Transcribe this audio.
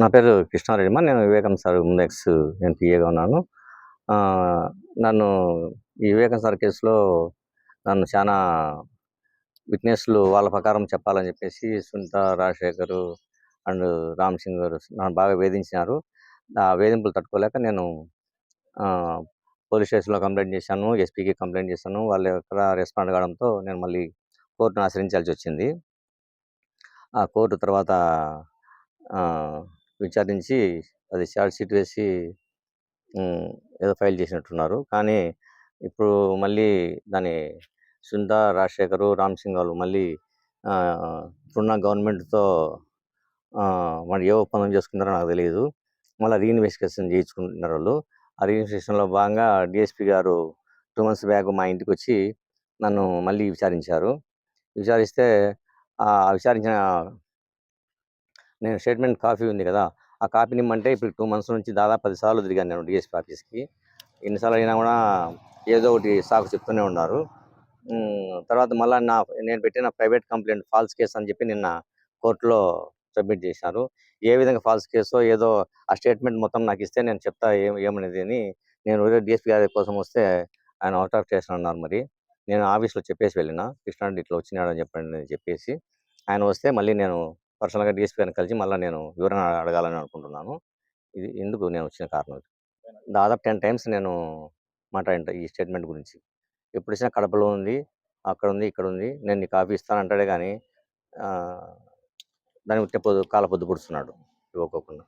నా పేరు కృష్ణారెడ్డి నేను వివేకం సార్ ముందెక్స్ నేను పిఏగా ఉన్నాను. నన్ను ఈ వివేకం సార్ కేసులో నన్ను చాలా విట్నెస్లు వాళ్ళ ప్రకారం చెప్పాలని చెప్పేసి సునీత రాజశేఖర్ అండ్ రామ్ సింగ్ గారు నన్ను బాగా వేధించినారు. ఆ వేధింపులు తట్టుకోలేక నేను పోలీస్ స్టేషన్లో కంప్లైంట్ చేశాను ఎస్పీకి కంప్లైంట్ చేశాను. వాళ్ళు ఎక్కడ రెస్పాండ్ కావడంతో నేను మళ్ళీ కోర్టును ఆశ్రయించాల్సి వచ్చింది. ఆ కోర్టు తర్వాత విచారించి అది షార్ట్ షీట్ వేసి ఏదో ఫైల్ చేసినట్టున్నారు. కానీ ఇప్పుడు మళ్ళీ దాని సుందా రాజశేఖరు రామ్ సింగ్ వాళ్ళు మళ్ళీ ఇప్పుడున్న గవర్నమెంట్తో మరి ఏ ఒప్పందం చేసుకున్నారో నాకు తెలియదు మళ్ళీ రీఇన్వెస్టిగేషన్ చేయించుకుంటున్నారు వాళ్ళు. ఆ రీఇన్వెస్టిగేషన్లో భాగంగా డిఎస్పి గారు టూ మంత్స్ బ్యాక్ మా ఇంటికి వచ్చి నన్ను మళ్ళీ విచారించారు. విచారిస్తే ఆ విచారించిన నేను స్టేట్మెంట్ కాపీ ఉంది కదా ఆ కాపీని ఇమ్మంటే ఇప్పుడు టూ మంత్స్ నుంచి దాదాపు పది సార్లు తిరిగాను నేను డిఎస్పీ ఆఫీస్కి. ఎన్నిసార్లు అయినా కూడా ఏదో ఒకటి సాకు చెప్తూనే ఉన్నారు. తర్వాత మళ్ళీ నా నేను పెట్టిన ప్రైవేట్ కంప్లైంట్ ఫాల్స్ కేసు అని చెప్పి నిన్న కోర్టులో సబ్మిట్ చేశారు. ఏ విధంగా ఫాల్స్ కేసో ఏదో ఆ స్టేట్మెంట్ మొత్తం నాకు ఇస్తే నేను చెప్తా ఏం ఏమనేది అని నేను డిఎస్పీ గారి కోసం వస్తే ఆయన అవుట్ ఆఫ్ స్టేషన్ అన్నారు మరి. నేను ఆఫీస్లో చెప్పేసి వెళ్ళిన కృష్ణారెడ్డి ఇట్లా వచ్చినాడు అని చెప్పండి అని చెప్పేసి ఆయన వస్తే మళ్ళీ నేను పర్సనల్గా డిఎస్పీ గారిని కలిసి మళ్ళీ నేను వివరణ అడగాలని అనుకుంటున్నాను. ఇది ఎందుకు నేను వచ్చిన కారణం దాదాపు టెన్ టైమ్స్ నేను మాట్లాడింట ఈ స్టేట్మెంట్ గురించి. ఎప్పుడు వచ్చినా కడపలో ఉంది అక్కడ ఉంది ఇక్కడ ఉంది నేను నీకు కాపీ ఇస్తాను అంటాడే కానీ దాని ఉట్టే పొద్దు కాల పొద్దు పుడుతున్నాడు ఇవ్వకోకుండా.